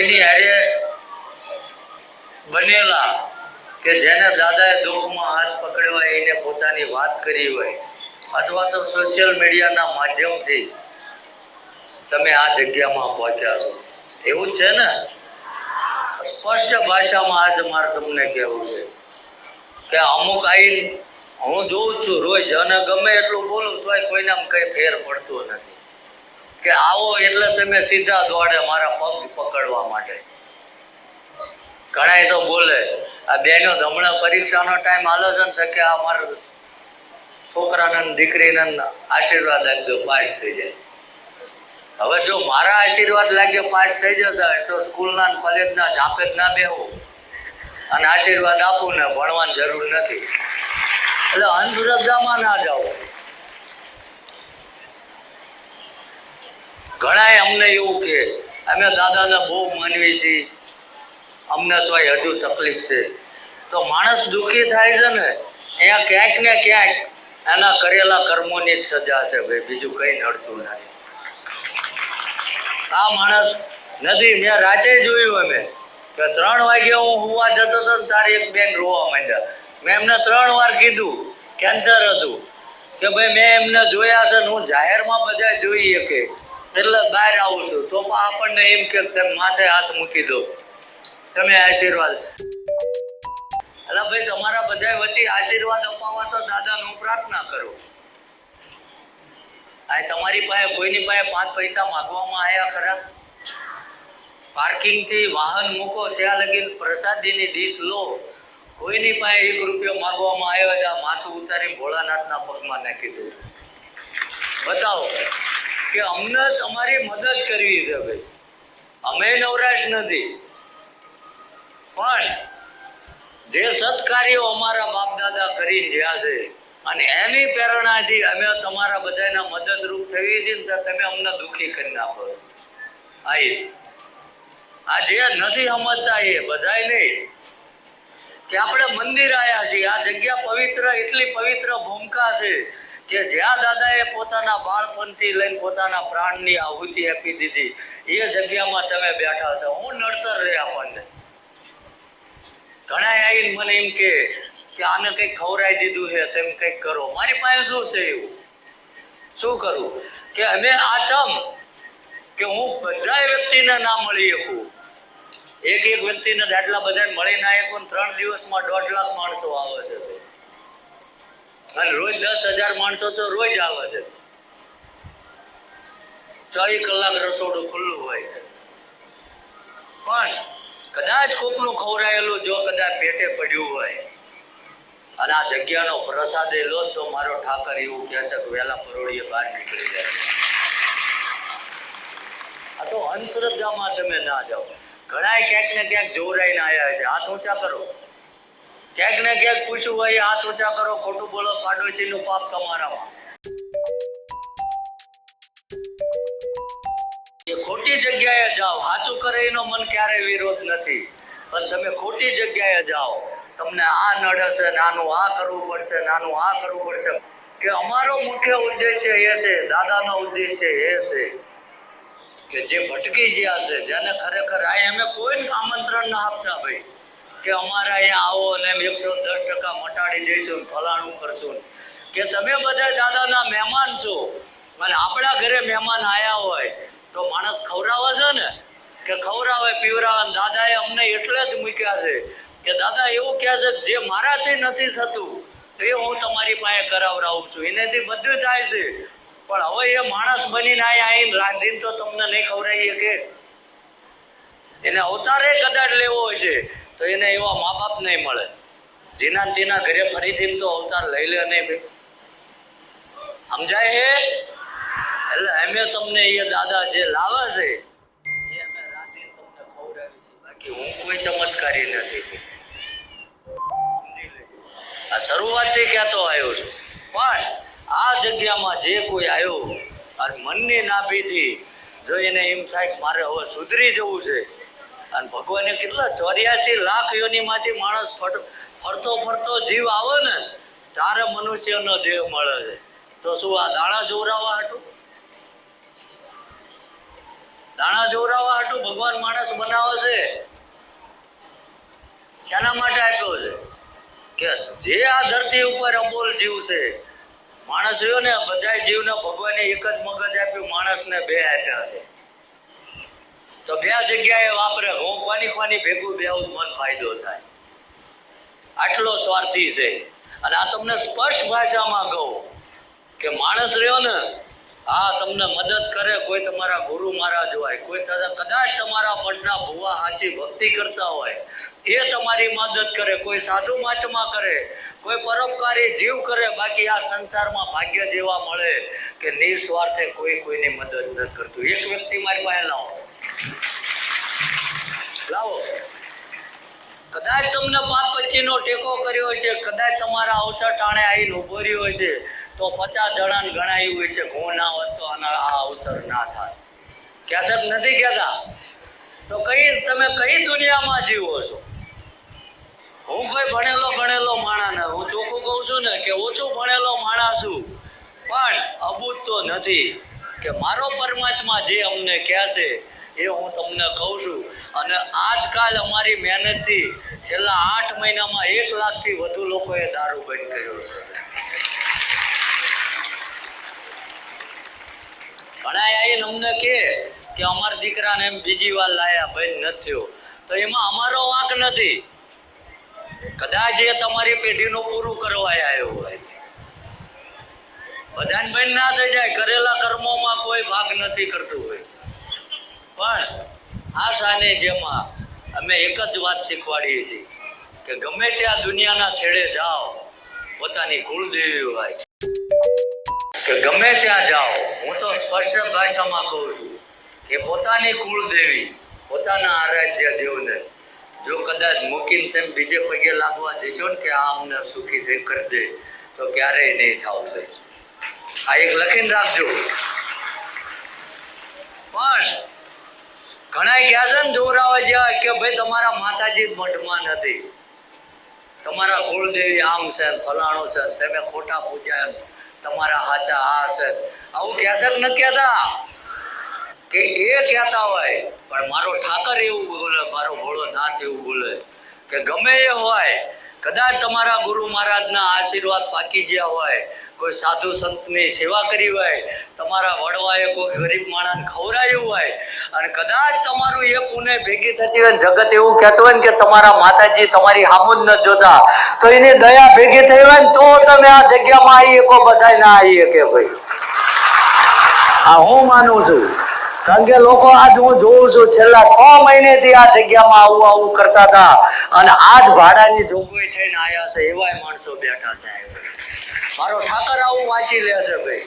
કોઈની હારે બનેલા કે જેને દાદાએ દુઃખમાં હાથ પકડ્યો હોય, એને પોતાની વાત કરી હોય, અથવા તો સોશિયલ મીડિયાના માધ્યમથી તમે આ જગ્યામાં પહોંચ્યા છો. એવું છે ને? સ્પષ્ટ ભાષામાં આજ મારે તમને કહેવું છે કે અમુક આઈન હું જોઉં છું રોજ, અને ગમે એટલું બોલું તો કોઈને આમ કંઈ ફેર પડતો નથી. કે આવો એટલે તમે સીધા દોડે મારા પગ પકડવા માટે. ઘણાય તો બોલે, આ બેનો હમણાં પરીક્ષાનો ટાઈમ હાલો છે ને કે આ મારા છોકરાને દીકરીને આશીર્વાદ આપજો, પાસ થઈ જાય. હવે જો મારા આશીર્વાદ લાગે પાસ થઈ જતા તો સ્કૂલના કોલેજના જાપે જ ના બેહું. અને આશીર્વાદ આપું ને ભણવાની જરૂર નથી. એટલે અંધશ્રદ્ધામાં ના જાઓ. ઘણાય અમને એવું કે, અમે દાદાને બહુ માનવી છીએ. અમને તો હજુ તકલીફ છે. તો માણસ દુઃખી થાય છે ને, અહીંયા ક્યાંક ને ક્યાંક એના કરેલા કર્મોની જ સજા છે ભાઈ, બીજું કંઈ નડતું નથી. આ માણસ નથી મેં રાતે જોયું અમે, કે ત્રણ વાગે હું હોવા જતો હતો ને તારી એક બેન રોવા માંડ્યા. મેં એમને ત્રણ વાર કીધું, કેન્સર હતું. કે ભાઈ, મેં એમને જોયા છે ને હું જાહેરમાં બધા જોઈ શકે એટલે બહાર આવું છું. તો આપણને એમ કે માથે હાથ મૂકી દો તમે આશીર્વાદ. એટલે ભાઈ, તમારા બધા વતી આશીર્વાદ અપાવવા તો દાદાનું પ્રાર્થના કરો. આ તમારી પાસે, કોઈની પાસે પાંચ પૈસા માગવામાં આવ્યા ખરા? પાર્કિંગથી વાહન મૂકો, ત્યાં લગી પ્રસાદીની ડીશ લો. કોઈની પાસે એક રૂપિયો માગવામાં આવ્યો માથું ઉતારી ભોળાનાથના પગમાં નાખી દો બતાવો. કે અમને તમારી મદદ કરવી છે ભાઈ. અમે નવરાશ નથી. પણ જે સત્કાર્યો અમારા બાપ દાદા કરીને જ્યાં છે અને એની પ્રેરણાથી અમે તમારા બધાના મદદરૂપ થઈએ છીએ ને તમે અમને દુઃખી કરી નાખો. આઈ, આ જે નથી સમજતા એ બધાય નહીં. કે આપણે મંદિર આવ્યા છીએ, આ જગ્યા પવિત્ર, એટલી પવિત્ર ભૂમિકા છે. કે જ્યાં દાદાએ પોતાના બાળપણથી લઈને પોતાના પ્રાણની આહુતિ આપી દીધી, એ જગ્યામાં તમે બેઠા છો. હું નડતર રહ્યા આપણને. ઘણા આવીને મને એમ કે આને કંઈક ખવડાવી દીધું છે, તેમ કંઈક કરો. મારી પાસે શું છે એવું? શું કરું? કે અમે આ ચમ કે હું બધા વ્યક્તિને ના મળી શકું. એક એક વ્યક્તિને આટલા બધાને મળી ના શકું ત્રણ દિવસમાં દોઢ લાખ માણસો આવે છે. અને રોજ દસ હજાર માણસો તો રોજ આવે છે. ચોવીસ કલાક રસોડું ખુલ્લું હોય છે. પણ કદાચ કોકનું ખવડાયેલું જો કદાચ પેટે પડ્યું હોય, અને આ જગ્યાનો પ્રસાદ લો તો મારો ઠાકર એવું કહે છે કે વહેલા પરોળીએ બહાર નીકળી જાય. આ તો અંધશ્રદ્ધામાં તમે ના જાઓ. ઘણા ક્યાંક ને ક્યાંક જોવરાઈને આવ્યા છે હાથ ઊંચા કરો. ક્યાંક ને ક્યાંક પૂછ્યું હોય હાથ ઊંચા કરો, ખોટું બોલો, પાડોશીનું પાપ તમારા ખોટી જગ્યાએ જાઓ. સાચું કરે એનો મન ક્યારેય વિરોધ નથી. પણ તમે ખોટી જગ્યાએ જાઓ. તમને આ નડે છે નાનું આ કરવું પડશે, નાનું આ કરવું પડશે. કે અમારો મુખ્ય ઉદ્દેશ્ય એ છે, દાદાનો ઉદ્દેશ્ય એ છે. કે જે ભટકી ગયા છે, જેને ખરેખર આ અમે કોઈ આમંત્રણ ના આપતા ભાઈ. કે અમારા અહીંયા આવો અને એકસો દસ ટકા મટાડી દઈશું ફલાણું કરશું કે તમે બધા દાદાના મહેમાન છો. અને આપણા ઘરે મહેમાન આવ્યા હોય, તો માણસ ખવડાવે છે ને? કે ખવડાવે પીવરાવે દાદાએ અમને એટલે જ મૂક્યા છે. કે દાદા એવું કહે છે, જે મારાથી નથી થતું, એ હું તમારી પાસે કરાવડાવું છું. એનાથી બધું થાય છે. પણ હવે એ માણસ બનીને અહીંયા આવીને રાંધીને તો તમને નહીં ખવડાવીએ કે? એને અવતારે કદાચ લેવો હશે તો એને એવા મા બાપ નહીં મળે. જેના તેના ઘરે ફરીથી તો અવતાર લઈ લે નહીં સમજાય હે એટલે અમે તમને એ દાદા જે લાવે છે, એ અમે રાંધીને તમને ખવડાવી છે બાકી હું કોઈ ચમત્કારી નથી. આ શરૂઆતથી કહેતો આવ્યો છું. પણ આ જગ્યામાં જે કોઈ આવ્યો, અને મનની નાભીથી જો એને એમ થાય કે મારે હવે સુધરી જવું છે અને ભગવાને કેટલા ચોર્યાસી લાખ યોનીમાંથી માણસ ફરતો ફરતો જીવ આવે ને તારે મનુષ્યનો દેહ મળે છે. તો શું આ દાણા જોવરાવા હાટું? દાણા જોરાવા હાટું ભગવાન માણસ બનાવે છે? શાના માટે આપ્યો છે? કે જે આ ધરતી ઉપર અબોલ જીવ છે, માણસ રહ્યો ને બધા જીવને ભગવાને એક જ મગજ આપ્યું, માણસને બે આપ્યા છે. તો બે જગ્યાએ વાપરે. હું કોની કોની ભેગું બેવું મન ફાયદો થાય. આટલો સ્વાર્થી છે. અને આ તમને સ્પષ્ટ ભાષામાં કહું કે માણસ રહ્યો ને હા તમને મદદ કરે કોઈ તમારા ગુરુ મહારાજ હોય, કોઈ કદાચ તમારા મનના ભુવા સાચી ભક્તિ કરતા હોય, એ તમારી મદદ કરે. કોઈ સાધુ મહાત્મા કરે, કોઈ પરોપકારી જીવ કરે, બાકી આ સંસારમાં ભાગ્ય જેવા મળે કે નિસ્વાર્થે કોઈ કોઈની મદદ ન કરતું. એક વ્યક્તિ મારી પાસે લાવો. લાવો. કદાચ તમને પાંચ પચીનો ટેકો કર્યો છે કદાચ તમારા અવસર ટાણે આવીને ઊભો રહ્યો છે તો પચાસ જણાને ગણાયું હોય છે હું ના હોત તો આના આ અવસર ના થાય. કહેશે કે નથી કહેતા? તો કઈ તમે કઈ દુનિયામાં જીવો છો? હું કોઈ ભણેલો ભણેલો માણા ને હું ચોખ્ખું કહું છું ને કે ઓછું ભણેલો માણા છું. પણ અબૂત તો નથી. કે મારો પરમાત્મા જે અમને કહે છે, એ હું તમને કહું છું. અને આજકાલ અમારી મહેનતથી છેલ્લા આઠ મહિનામાં એક લાખથી વધુ લોકોએ દારૂ બંધ કર્યો છે. ઘણા આવીને અમને કે કે અમારા દીકરાને એમ બીજી વાર લાયા, બંધ નથી થયો. તો એમાં અમારો વાંક નથી. કદાચ એ તમારી પેઢીનું પૂરું કરવા આવ્યો હોય. બધાને બંધ ના થઈ જાય, કરેલા કર્મોમાં કોઈ ભાગ નથી કરતું હોય. પણ આ સાનિધ્યમાં અમે એક જ વાત શીખવાડીએ છીએ કે ગમે ત્યાં દુનિયાના છેડે જાઓ, પોતાની કુળદેવી હોય. કે ગમે ત્યાં જાઓ, હું તો સ્પષ્ટ ભાષામાં કહું છું કે પોતાની કુળદેવી, પોતાના આરાધ્ય દેવને જો કદાચ મૂકીને તેમ બીજે પગે લાગવા જશો ને કે આ અમને સુખી થઈ કરી દે, તો ક્યારેય નહીં થાવ. ભાઈ આ એક લખીને રાખજો. પણ ઘણા કહે છે ને જોરાવા જેવા કે ભાઈ તમારા માતાજી મઠમાં નથી. તમારા કુળદેવી આમ છે ફલાણો છે તમે ખોટા પૂજા તમારા હાચા આ છે આવું કહેશે નથી કહેતા? કે એ કહેતા હોય, પણ મારો ઠાકર એવું બોલે, મારો ભોળો નાથ એવું બોલે કે ગમે એ હોય, કદાચ તમારા ગુરુ મહારાજના આશીર્વાદ પાકી ગયા હોય કોઈ સાધુ સંતની સેવા કરી હોય, તમારા વડવાએ કોઈ ગરીબ માણસને ખવડાયું હોય, અને કદાચ તમારું એ પુણે ભેગી થતી હોય જગત એવું કહેતું હોય કે તમારા માતાજી તમારી હામુદ જ ન જોતા, તો એની દયા ભેગી થઈ હોય ને તો તમે આ જગ્યામાં આવી શકો બધા ના આવી શકે ભાઈ. આ હું માનું છું. કારણ કે લોકો આજ હું જોઉં છું, છેલ્લા છ મહિનેથી આ જગ્યામાં આવું આવું કરતા હતા, અને આજ ભાડાની જોગવાઈ થઈને આવ્યા છે, એવાય માણસો બેઠા છે. મારો ઠાકર આવું વાંચી લે છે ભાઈ.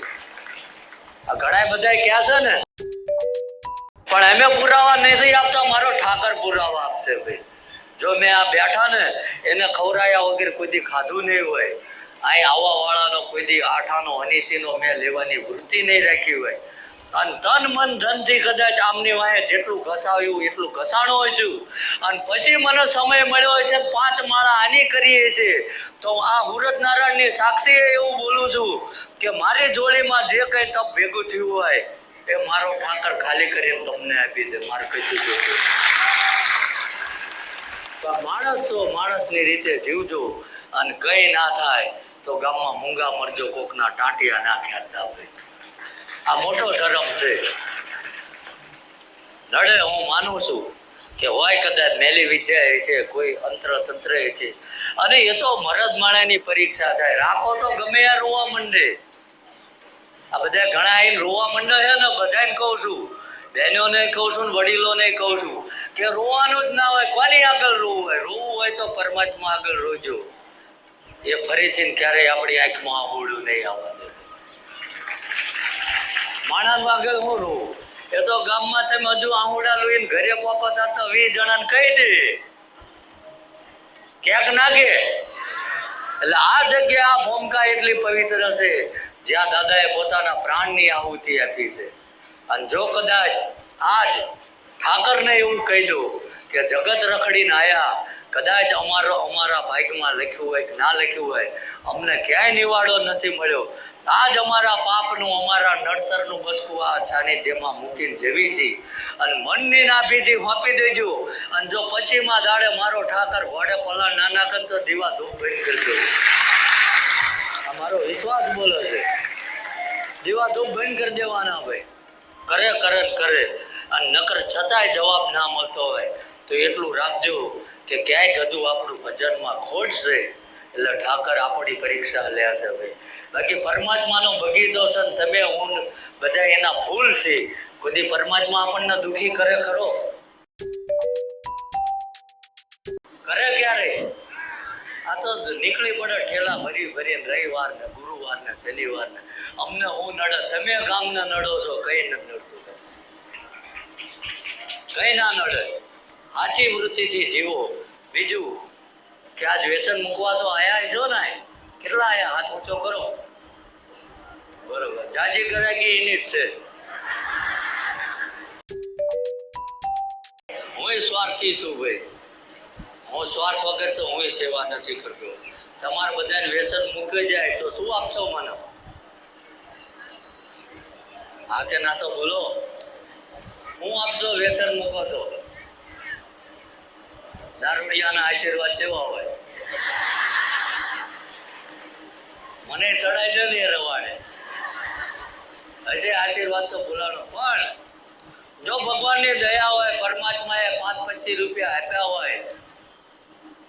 આ ઘણા બધા કહે છે ને, પણ અમે પુરાવા નથી આપતા, મારો ઠાકર પુરાવા આપશે ભાઈ. જો મેં આ બેઠા ને, એને ખવરાયા વગર કોઈ ખાધું નહીં હોય. અહીં આવવા વાળાનો કોઈ દી આઠાનો અનિતિનો મેં લેવાની વૃત્તિ નહીં રાખી હોય. અને તન મન ધનથી કદાચ આમની વાંહે જેટલું ઘસાવ્યું, એટલું ઘસાણો છું. અને પછી મને સમય મળ્યો છે પાંચ માળા આની કરીએ છે તો આ હુરત નારાયણની સાક્ષી એવું બોલું છું કે મારી જોડીમાં જે કંઈ તપ ભેગું થયું હોય એ મારો ઠાકર ખાલી કરીને તમને આપી દે. મારે કશું જોતું માણસ છો, માણસની રીતે જીવજો અને કઈ ના થાય તો ગામમાં મૂંગા મરજો કોકના ટાંટિયા ના ખેંચતા હોય. આ મોટો ધર્મ છે. નડે હું માનું છું કે હોય કદાચ મેલી વિદ્યા છે, કોઈ અંતર તંત્ર છે. અને એ તો મરદ માણાની પરીક્ષા થાય. રાખો તો ગમે આ રોવા મંડે. આ બધા ઘણા આવીને રોવા મંડે છે ને, બધાને કહું છું. બહેનોને કહું છું ને, વડીલોને કહું છું કે રોવાનું જ ના હોય, કોની આગળ રોવું હોય? રોવું હોય તો પરમાત્મા આગળ રોજો. એ ફરીથી ક્યારેય આપણી આંખમાં હોડું નહીં આવવા દે માણસ વાગે હું રહું. એ તો ગામમાં તમે હજુ આહુડા લોહીને ઘરે પોપતા તો વીસ જણાને કહી દે. ક્યાંક નાગે? એટલે આ જગ્યા આ ભૂમિકા એટલી પવિત્ર છે, જ્યાં દાદાએ પોતાના પ્રાણની આહુતિ આપી છે. અને જો કદાચ આજ ઠાકરને એવું કહી દો કે જગત રખડીને આયા, કદાચ અમારો અમારા ભાગ્યમાં લખ્યું હોય કે ના લખ્યું હોય, અમને ક્યાંય નિવાડો નથી મળ્યો. આજ અમારા પાપનું, અમારા નડતરનું બચકું આ છાની જેમાં મૂકીને જેવી છે. અને મનની નાભીથી વાપી દેજો. અને જો પચીમાં દાડે મારો ઠાકર ઘોડે પલા નાના કર તો દીવા ધૂપ ભરી દેવો મારો વિશ્વાસ બોલે છે. દીવા ધૂપ બંધ કરી દેવાના ભાઈ. કરે કરે કરે. અને નકર છતાંય જવાબ ના મળતો હોય. તો એટલું રાખજો કે ક્યાંય હજુ આપણું ભજનમાં ખોટ છે. એટલે ઠાકર આપણી પરીક્ષા લ્યા છે ભાઈ બાકી પરમાત્માનો બગીચો છે ને તમે હું બધા એના ફૂલ છે. કોઈ પરમાત્મા આપણને દુખી કરે ખરો? કરે ક્યારે? આ તો નીકળી પડે ઠેલા ભરી ભરીને રવિવાર ને ગુરુવાર ને શનિવાર ને અમને હું નડે. તમે ગામને નડો છો, કઈ ન નડતું તમે કઈ ના નડે. સાચી વૃત્તિથી જીવો. બીજું કે આજ વ્યસન મૂકવા તો આયા છો ને કેટલા આયા? હાથ ઊંચો કરો. બરોબર. જાજી ગરાગી એની જ છે. હું સ્વાર્થી છું ભાઈ. હું સ્વાર્થ વગર તો હું સેવા નથી કરતો. તમારે બધાને વ્યસન મૂકી જાય તો શું આપશો મને? હા કે ના તો બોલો. હું આપશો વ્યસન મૂકો તો દારૂડિયાના આશીર્વાદ જેવા હોય. મને ચડાય છે ને રવાડે. હશે આશીર્વાદ તો ભૂલાનો. પણ જો ભગવાનની દયા હોય, પરમાત્માએ પાંચ પચીસ રૂપિયા આપ્યા હોય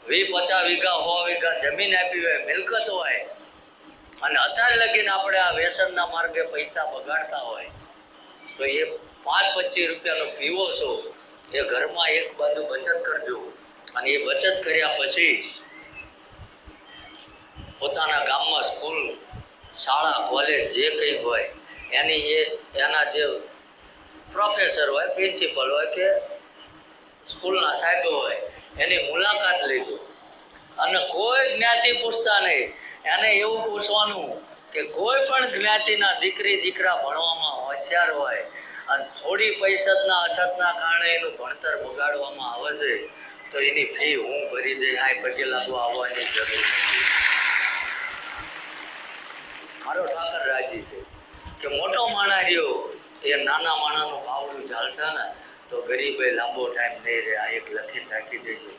વી પચાસ વીઘા, સો વીઘા જમીન આપી હોય, મિલકત હોય, અને અત્યારે લગીને આપણે આ વ્યસનના માર્ગે પૈસા બગાડતા હોય, તો એ પાંચ પચીસ રૂપિયાનો પીવો છો, એ ઘરમાં એક બાજુ બચત કરજો. અને એ બચત કર્યા પછી પોતાના ગામમાં સ્કૂલ, શાળા, કોલેજ જે કંઈ હોય, એની એ, એના જે પ્રોફેસર હોય પ્રિન્સિપલ હોય કે સ્કૂલના સાહેબો હોય, એની મુલાકાત લેજો અને કોઈ જ્ઞાતિ પૂછતા નહીં. એને એવું પૂછવાનું કે કોઈ પણ જ્ઞાતિના દીકરી, દીકરા ભણવામાં હોશિયાર હોય અને થોડી પૈસાના અછતના કારણે એનું ભણતર બગાડવામાં આવે છે તો એની ફી હું ભરી દઈ આ પગે લાગવા આવવાની જરૂર નથી. મારો ઠાકર રાજી છે કે મોટો માણા રહ્યો, એ નાના માણાનું ભાવડું ચાલશે ને, તો ગરીબે લાંબો ટાઈમ નહીં રહે આ એક લખીને નાખી દેજો.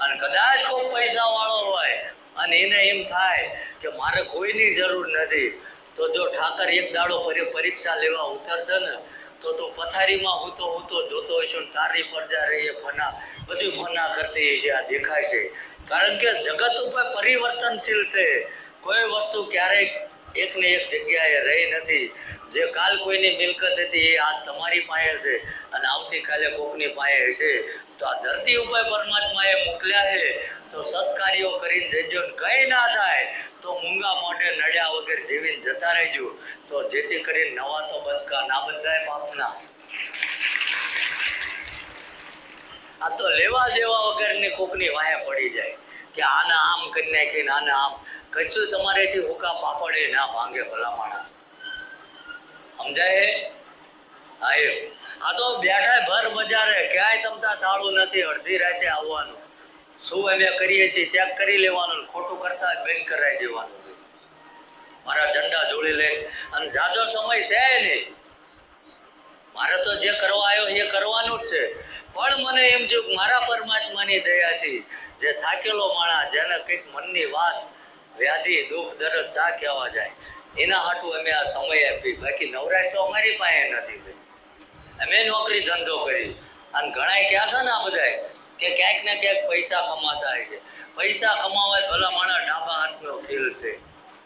અને કદાચ કોઈ પૈસા વાળો હોય, અને એને એમ થાય કે મારે કોઈની જરૂર નથી, તો જો ઠાકર એક દાડો પરી- પરીક્ષા લેવા ઉતરશે ને, તો તું પથારીમાં હું તો હું તો જોતો હશે ને તારી પર જા રહીએ ફના. બધી ફના કરતી હશે, આ દેખાય છે. કારણ કે જગત ઉપર પરિવર્તનશીલ છે. કોઈ વસ્તુ ક્યારેય એક ને એક જગ્યાએ રહી નથી. જે કાલ કોઈની મિલકત હતી, એ આજ તમારી પાસે છે અને આવતીકાલે કોકની પાસે છે. તો આ ધરતી ઉપર પરમાત્માએ મોકલ્યા છે. તો સત્કાર્યો કરીને જજો કંઈ ના થાય, તો મૂંગા મોઢે નડ્યા વગર જીવીને જતા રહેજો. તો જેથી કરીને નવા તો બસકા ના બંધાય પાપના. આ તો લેવા દેવા વગરની કોકની વાહે પડી જાય. કે આને આમ કરી નાખીને, આને આમ કશું તમારેથી હુકા પાપડે ના ભાંગે ભલામણા. સમજાય? એમ આ તો બેઠા ભર બજારે. ક્યાંય તમતા થાળું નથી અડધી રાતે આવવાનું. શું અમે કરીએ છીએ? ચેક કરી લેવાનું ખોટું કરતા બંધ કરાવી દેવાનું. મારા ઝંડા જોડી લે. અને જાજો સમય છે નહીં. મારે તો જે કરવા આવ્યો એ કરવાનું જ છે. પણ મને એમ જો મારા પરમાત્માની દયાથી જે થાકેલો માણસ જેને કંઈક મનની વાત વ્યાધિ, દુઃખ, દરદ ચા કહેવા જાય. એના હાટું અમે આ સમય આપી બાકી નવરાશ તો અમારી પાસે નથી અમે નોકરી ધંધો કરી અને ઘણા ક્યાં છે ને આ બધાય, કે ક્યાંક ને ક્યાંક પૈસા કમાતા હોય છે. પૈસા કમાવા ભલા માણસ ડાબા હાથનો ખેલ છે.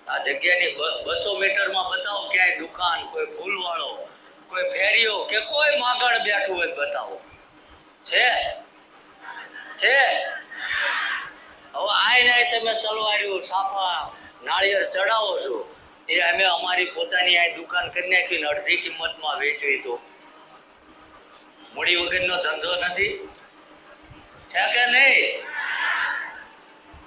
આ જગ્યાની બસો મીટરમાં બતાવો ક્યાંય દુકાન, કોઈ ફૂલવાળો, કોઈ ફેરીઓ, કે કોઈ માગણ બેઠું હોય બતાવો. છે? છે? હવે આય આય તમે તલવારીઓ, સાફા, નાળિયેર ચડાવો છો. એ અમે અમારી પોતાની આ દુકાન કરી નાખીને અડધી કિંમતમાં વેચવી તો. મૂડી વગરનો ધંધો નથી. છે કે નહીં?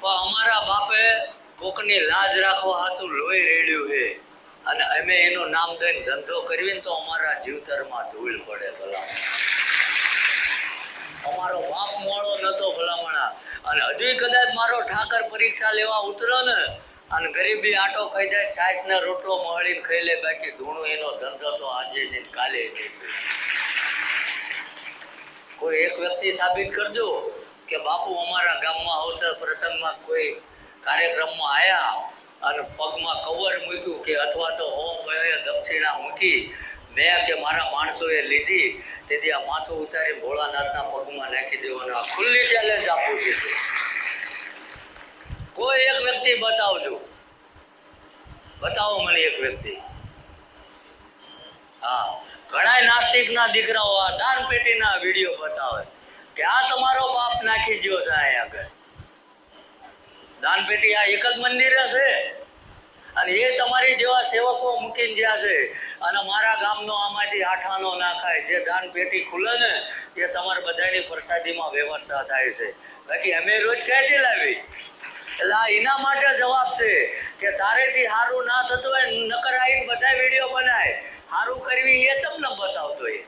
પણ અમારા બાપે કોકની લાજ રાખવા હાથું લોહી રેડ્યું છે. અને અમે એનું નામ દઈને ધંધો કરવી ને તો અમારા જીવતરમાં ધૂળ પડે ભલા અમારો બાપ મોળો નતો ભલામણા અને હજુય કદાચ મારો ઠાકર પરીક્ષા લેવા ઉતરો ને અને ગરીબી આટો ખાઈ જાય, છાશ ને રોટલો મળીને ખાઈ લે, બાકી ધૂણું એનો ધંધો તો આજે ને કાલે કોઈ એક વ્યક્તિ સાબિત કરજો કે બાપુ અમારા ગામમાં અવસર પ્રસંગમાં કોઈ કાર્યક્રમમાં આવ્યા અને પગમાં કવર મૂક્યું કે અથવા તો હોમ દક્ષિણા મૂકી, મેં કે મારા માણસોએ લીધી તેથી આ માથું ઉતારી ભોળાનાથના પગમાં નાખી દેવાનું આ ખુલ્લી ચેલેન્જ આપું છું. કોઈ એક વ્યક્તિ બતાવજો. બતાવો મને એક વ્યક્તિ. હા ઘણા નાસ્તિકના દીકરાઓ આ દાન પેટીના વીડિયો બતાવે. કે આ તમારો બાપ નાખી ગયો છે અહીંયા આગળ. દાન પેટી આ એક જ મંદિર છે? અને એ તમારી જેવા સેવકો મૂકીને જ્યાં છે, અને મારા ગામનો આમાંથી આઠાનો ના ખાય જે દાન પેટી ખુલે ને, એ તમારે બધાની પ્રસાદીમાં વ્યવસ્થા થાય છે. બાકી અમે રોજ ક્યાંથી લાવી? એટલે આ એના માટે જવાબ છે કે તારેથી સારું ના થતું હોય, નકર આવીને બધા વીડિયો બનાય. સારું કરવી એ તમને બતાવતો એ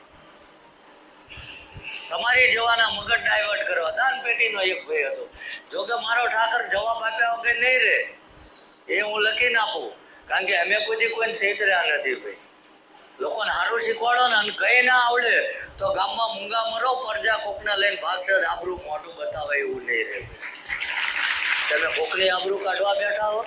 તમારી જેવાના મગજ ડાયવર્ટ કરવા. દાન પેટીનો એક ભય હતો. જોકે મારો ઠાકર જવાબ આપ્યા વગર નહીં રહે. એ હું લખીને આપું કારણ કે અમે કોઈ કોઈને છેતર્યા નથી ભાઈ. લોકોને સારું શીખવાડો ને અને કઈ ના આવડે તો ગામમાં મૂંગા મરો, પરજા કોકને લઈને ભાગશે આબરું મોટું બતાવે એવું નહીં રહે તમે કોકની આબરું કાઢવા બેઠા હો,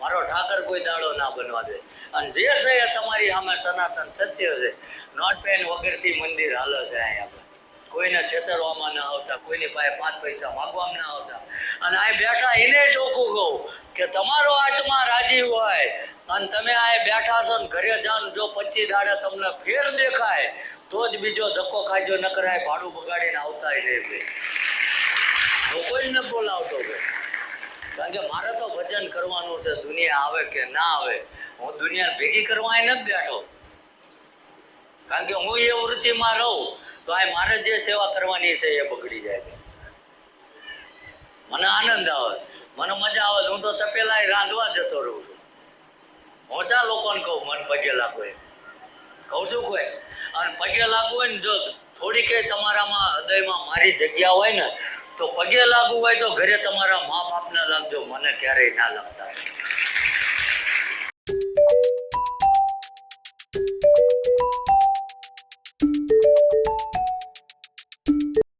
મારો ઠાકર કોઈ દાડો ના બનવા દે. અને જે છે એ તમારી સામે સનાતન સત્ય છે. નોટ પેન વગરથી મંદિર હાલે છે અહીંયા. કોઈને છેતરવામાં ના આવતા, કોઈની પાસે પાંચ પૈસા માગવામાં ના આવતા. અને આ બેઠા એને ચોખ્ખું કહું કે તમારો આત્મા રાજી હોય. અને તમે આ બેઠા છો ને ઘરે જાન જો પચીસ દાડે તમને ફેર દેખાય, તો જ બીજો ધક્કો ખાજો ન કરાય ભાડું બગાડીને આવતા નહીં ભાઈ હું કોઈ ન બોલાવતો ભાઈ કારણ કે મારે તો ભજન કરવાનું છે, દુનિયા આવે કે ના આવે. હું દુનિયા ભેગી કરવા નથી બેઠો. કારણ કે હું એ વૃત્તિમાં રહું. તો આ મારે જે સેવા કરવાની છે એ બગડી જાય. મને આનંદ આવે. મને મજા આવે હું તો તપેલા રાંધવા જતો રહું છું. ઓછા લોકોને કહું, મને પગે લાગુ એમ. કહું છું કોઈ? અને પગે લાગવું હોય ને જો થોડી કઈ તમારામાં હૃદયમાં મારી જગ્યા હોય ને, તો પગે લાગવું હોય તો ઘરે તમારા મા બાપને લાગજો. મને ક્યારેય ના લાગતા.